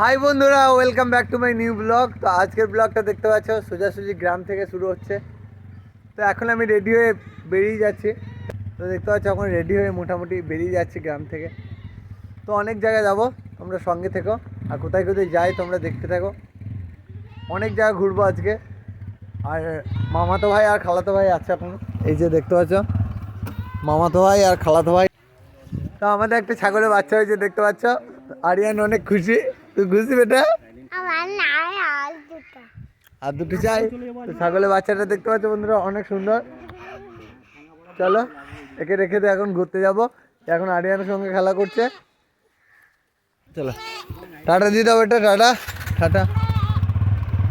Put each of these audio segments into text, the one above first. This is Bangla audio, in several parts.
হাই বন্ধুরা welcome back to my new blog তো আজকের ব্লগটা দেখতে পাচ্ছ, সোজাসুজি গ্রাম থেকে শুরু হচ্ছে। তো এখন আমি রেডি হয়ে বেরিয়ে যাচ্ছি। তো দেখতে পাচ্ছ, এখন রেডি হয়ে মোটামুটি বেরিয়ে যাচ্ছি গ্রাম থেকে। তো অনেক জায়গায় যাব, তোমরা সঙ্গে থেকো। আর কোথায় কোথায় যাই, তোমরা দেখতে থাকো। অনেক জায়গা ঘুরবো আজকে। আর মামাতো ভাই আর খালাতো ভাই আছে এখন। এই যে দেখতে পাচ্ছ, মামাতো ভাই আর খালাতো ভাই। তো আমাদের একটা ছাগলের বাচ্চা হয়েছে, দেখতে পাচ্ছ। আরিয়ান অনেক খুশি। তুই খুশি বেটা? আর দুটো চাই? ছাগলের বাচ্চাটা দেখতে পাচ্ছ বন্ধুরা অনেক সুন্দর। চলো একে রেখে দিয়ে এখন ঘুরতে যাব। এখন আরিয়ানের সঙ্গে খেলা করছে। চলো। টাটা দিয়ে দাও বেটা টাটা টাটা।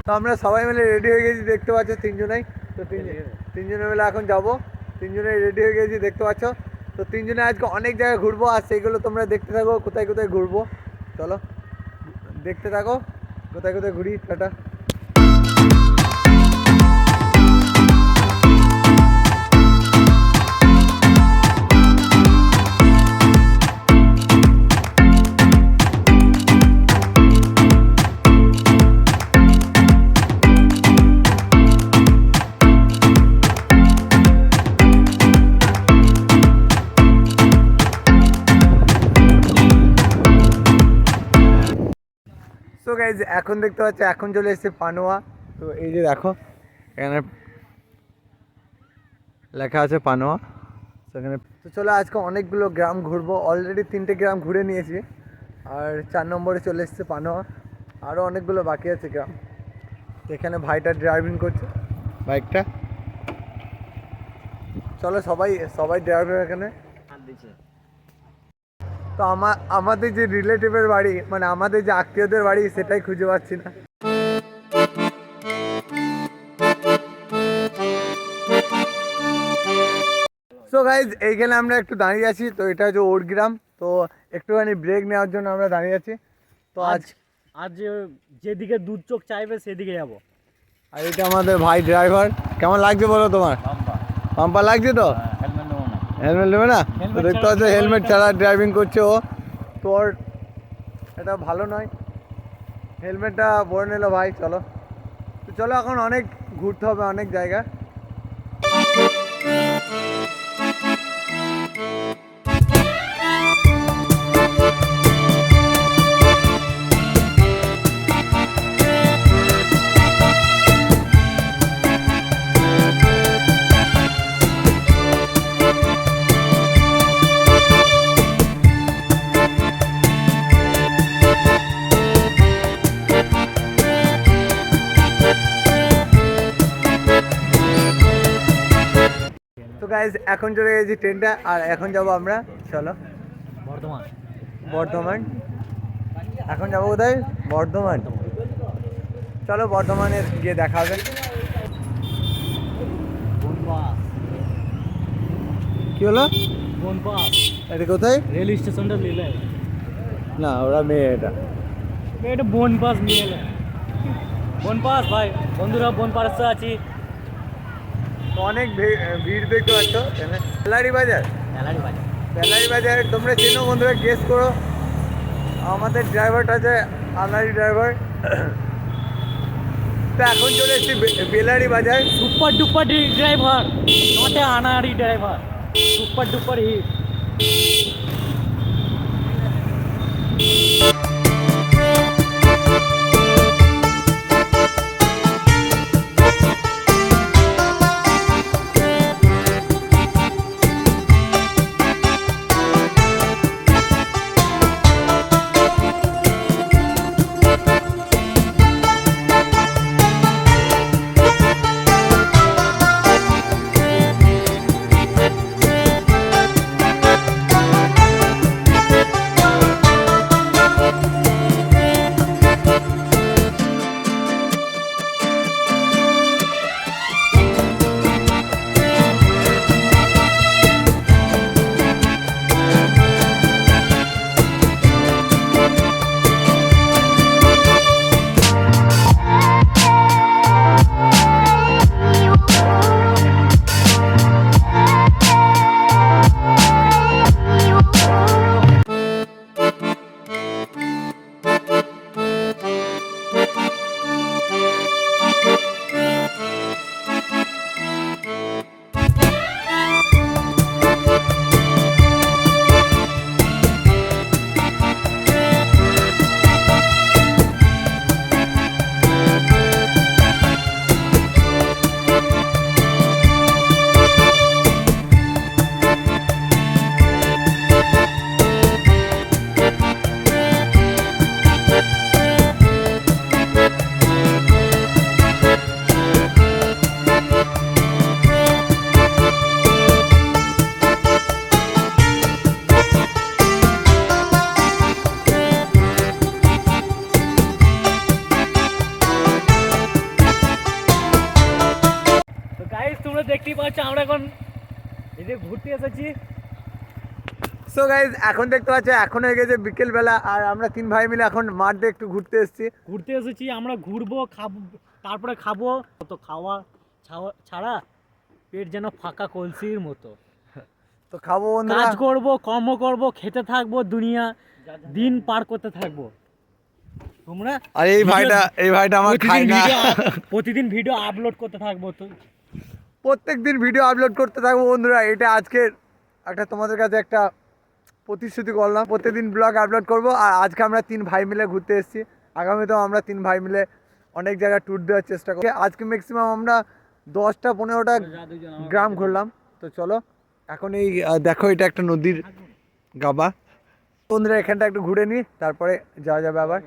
তো আমরা সবাই মিলে রেডি হয়ে গেছি দেখতে পাচ্ছ তিনজনেই। তো তিনজন তিনজনে মিলে এখন যাব। তিনজনে রেডি হয়ে গেছি দেখতে পাচ্ছ। তো তিনজনে আজকে অনেক জায়গায় ঘুরবো আর সেইগুলো তোমরা দেখতে থাকো কোথায় কোথায় ঘুরবো। চলো। দেখতে থাকো। কোথায় কোথায় ঘুরি টাটা। সো গাইজ এখন দেখতে পাচ্ছ এখন চলে এসেছে পানোয়া। তো এই যে দেখো এখানে লেখা আছে পানোয়া। সেখানে তো চলো আজকে অনেকগুলো গ্রাম ঘুরবো। অলরেডি তিনটে গ্রাম ঘুরে নিয়েছি। আর চার নম্বরে চলে এসেছে পানোয়া। আরও অনেকগুলো বাকি আছে গ্রাম। এখানে ভাইটা ড্রাইভিং করছে। বাইকটা? চলো সবাই সবাই ড্রাইভার এখানে। তো আমার আমাদের যে রিলেটিভের বাড়ি মানে আমাদের যে আত্মীয়দের বাড়ি সেটাই খুঁজে পাচ্ছি না। সো গাইজ এইখানে আমরা একটু দাঁড়িয়ে আছি তো এটা হচ্ছে ওর গ্রাম। তো একটুখানি ব্রেক নেওয়ার জন্য আমরা দাঁড়িয়ে আছি। তো আজ আজ যেদিকে দুধ চোখ চাইবে সেদিকে যাব। আর এটা আমাদের ভাই ড্রাইভার কেমন লাগছে বলো তোমার? পাম্পা। লাগছে তো? হেলমেট নেবে না? তো দেখতে পাচ্ছ হেলমেট ছাড়া ড্রাইভিং করছে ও। তোর এটা ভালো নয়। হেলমেটটা পরে নিল ভাই চলো। তো চলো এখন অনেক ঘুরতে হবে অনেক জায়গা। গাইজ এখন চলে গেছি ট্রেনটা আর এখন যাব আমরা চলো। বর্ধমান। বর্ধমান। এখন যাব কোথায়? বর্ধমান। চলো বর্ধমানের গিয়ে দেখা হবে। বনপাস। কি হলো? এটা কোথায়? রেল স্টেশনটা নিলে না ওরা মেয়ে এটা। এটা বনপাস নিয়ে এলে। বনপাস ভাই। বন্ধুরা বনপাসে আছি। অনেক ভিড় দেখতে পাচ্ছ। এখানে বাজার। মেলারি বাজার। বেলারি বাজার তোমরা চেনো বন্ধুরা গেস করো। আমাদের ড্রাইভারটা আছে আনারি ড্রাইভার তো এখন চলে এসেছি Belari Bazar. Super duper driver নটে আনারি ড্রাইভার সুপার ডুপার হিট পাচ্ছ আমরা এখন। এই যে ঘুরতে এসেছি। সো গাইজ এখন দেখতে পাচ্ছ এখন হয়ে গেছে বিকেলবেলা আর আমরা তিন ভাই মিলে এখন মাঠ দিয়ে একটু ঘুরতে এসেছি। ঘুরতে এসেছি আমরা ঘুরবো খাব তারপরে খাব। তো খাওয়া ছাড়া পেট যেন ফাঁকা কলসির মতো। তো খাব কাজ করব কর্ম করব খেতে থাকব দুনিয়া দিন পার করতে থাকব। তোমরা আর এই ভাইটা এই ভাইটা আমার খাই না। প্রতিদিন ভিডিও আপলোড করতে থাকব তো। প্রত্যেক দিন ভিডিও আপলোড করতে থাকব বন্ধুরা। এটা আজকের একটা তোমাদের কাছে একটা প্রতিশ্রুতি করলাম প্রত্যেকদিন ব্লগ আপলোড করব। আর আজকে আমরা তিন ভাই মিলে ঘুরতে এসেছি। আগামীতেও আমরা তিন ভাই মিলে অনেক জায়গায় ট্যুর দেওয়ার চেষ্টা করি আজকে ম্যাক্সিমাম আমরা দশটা, পনেরোটা গ্রাম ঘুরলাম। তো চলো, এখন এই দেখো, এটা একটা নদীর গাবা। বন্ধুরা, এখানটা একটু ঘুরে নিই, তারপরে যাওয়া যাবে আবার।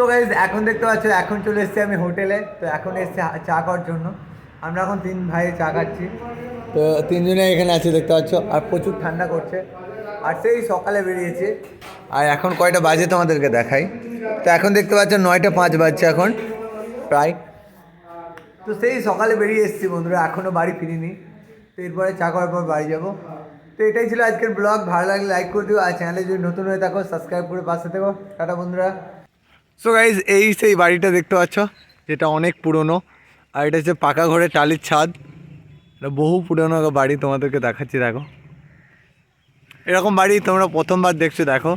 তো গাইজ এখন দেখতে পাচ্ছ, এখন চলে এসেছি আমি হোটেলে। তো এখন এসেছি চা খাওয়ার জন্য। আমরা এখন তিন ভাই চা খাচ্ছি। তো তিনজনে এখানে আছে, দেখতে পাচ্ছ। আর প্রচুর ঠান্ডা করছে। আর সেই সকালে বেরিয়েছে। আর এখন কয়টা বাজে তোমাদেরকে দেখাই। তো এখন দেখতে পাচ্ছ, নয়টা পাঁচ বাজছে এখন, প্রায়। তো সেই সকালে বেরিয়ে এসেছি বন্ধুরা এখনও বাড়ি ফিরিনি। তো এরপরে চা করার পর বাড়ি যাব। তো এটাই ছিল আজকের ব্লগ। ভালো লাগলে লাইক করে দিও। আর চ্যানেলে যদি নতুন হয়ে থাকো সাবস্ক্রাইব করে পাশে থেকো। টাটা বন্ধুরা। সো গাইজ এই সেই বাড়িটা দেখতে পাচ্ছ, যেটা অনেক পুরনো, আর এটা হচ্ছে পাকা ঘরে টালির ছাদ। এটা বহু পুরনো বাড়ি তোমাদেরকে দেখাচ্ছি, দেখো। এরকম বাড়ি তোমরা প্রথমবার দেখছ, দেখো।